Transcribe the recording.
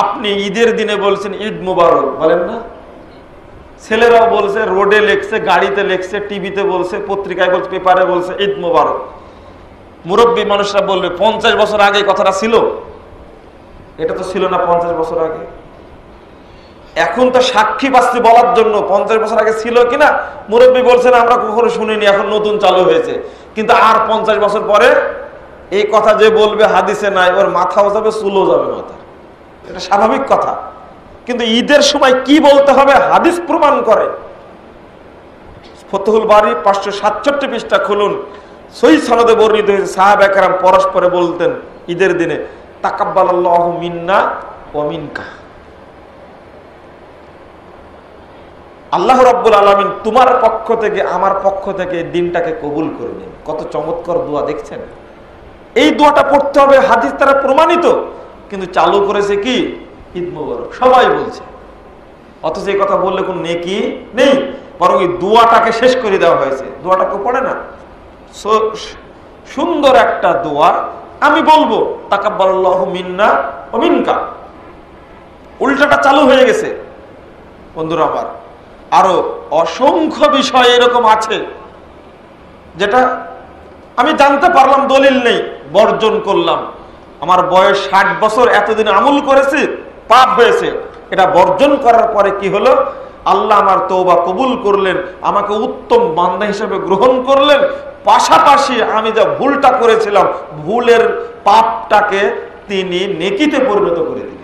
আপনি ঈদের দিনে বলছেন ঈদ মুবারক, বলেন না? ছেলেরাও বলছে, রোডে লেখছে, গাড়িতে লেখছে, টিভিতে বলছে, পত্রিকায় বলছে, পেপারে বলছে, ঈদ মুবারক। মুরব্বী মানুষরা বলবে, পঞ্চাশ বছর আগে কথাটা ছিল? এটা তো ছিল না পঞ্চাশ বছর আগে। এখন তো সাক্ষী বাস্তি বলার জন্য পঞ্চাশ বছর আগে ছিল কিনা? মুরব্বী বলছেন, আমরা কখনো শুনিনি, এখন নতুন চালু হয়েছে। কিন্তু আর পঞ্চাশ বছর পরে এই কথা যে বলবে, হাদিসে নাই, ওর মাথাও যাবে, চুলও যাবে মাথা এটা স্বাভাবিক কথা। কিন্তু ঈদের সময় কি বলতে হবে? হাদিস প্রমাণ করে। ফতহুল বাড়ি পাঁচশো সাতষট্টি পৃষ্ঠা খুলুন। সই সনদে বর্ণিত হয়েছে, সাহাব একরাম পরস্পরে বলতেন ঈদের দিনে তাকাব্বাল আল্লাহ মিন্না ও মিনকা। আল্লাহ রব্বুল আলমিন তোমার পক্ষ থেকে, আমার পক্ষ থেকে দিনটাকে কবুল করে নিন। কত চমৎকার দোয়া, দেখছেন? এই দোয়াটা পড়তে হবে, হাদিস তারা প্রমাণিত। কিন্তু চালু করেছে কি? ঈদ মুবারক। সবাই বলছে। অথচ এই কথা বললে কোন নেকি নেই। বরং এই দোয়াটাকে শেষ করে দেওয়া হয়েছে। দোয়াটা কেউ পড়ে না? সুন্দর একটা দোয়া। আমি বলব মিন্না ও মিনকা। উল্টাটা চালু হয়ে গেছে। বন্ধুরা আমার, আরও অসংখ্য বিষয় এরকম আছে, যেটা আমি জানতে পারলাম, দলিল নেই, বর্জন করলাম। আমার বয়স ষাট বছর এতদিন আমুল করেছি, পাপ হয়েছে। এটা বর্জন করার পরে কি হলো? আল্লাহ আমার তৌবা কবুল করলেন, আমাকে উত্তম বান্দা হিসেবে গ্রহণ করলেন। পাশাপাশি আমি যা ভুলটা করেছিলাম, ভুলের পাপটাকে তিনি নেকিতে পরিণত করে দিলেন।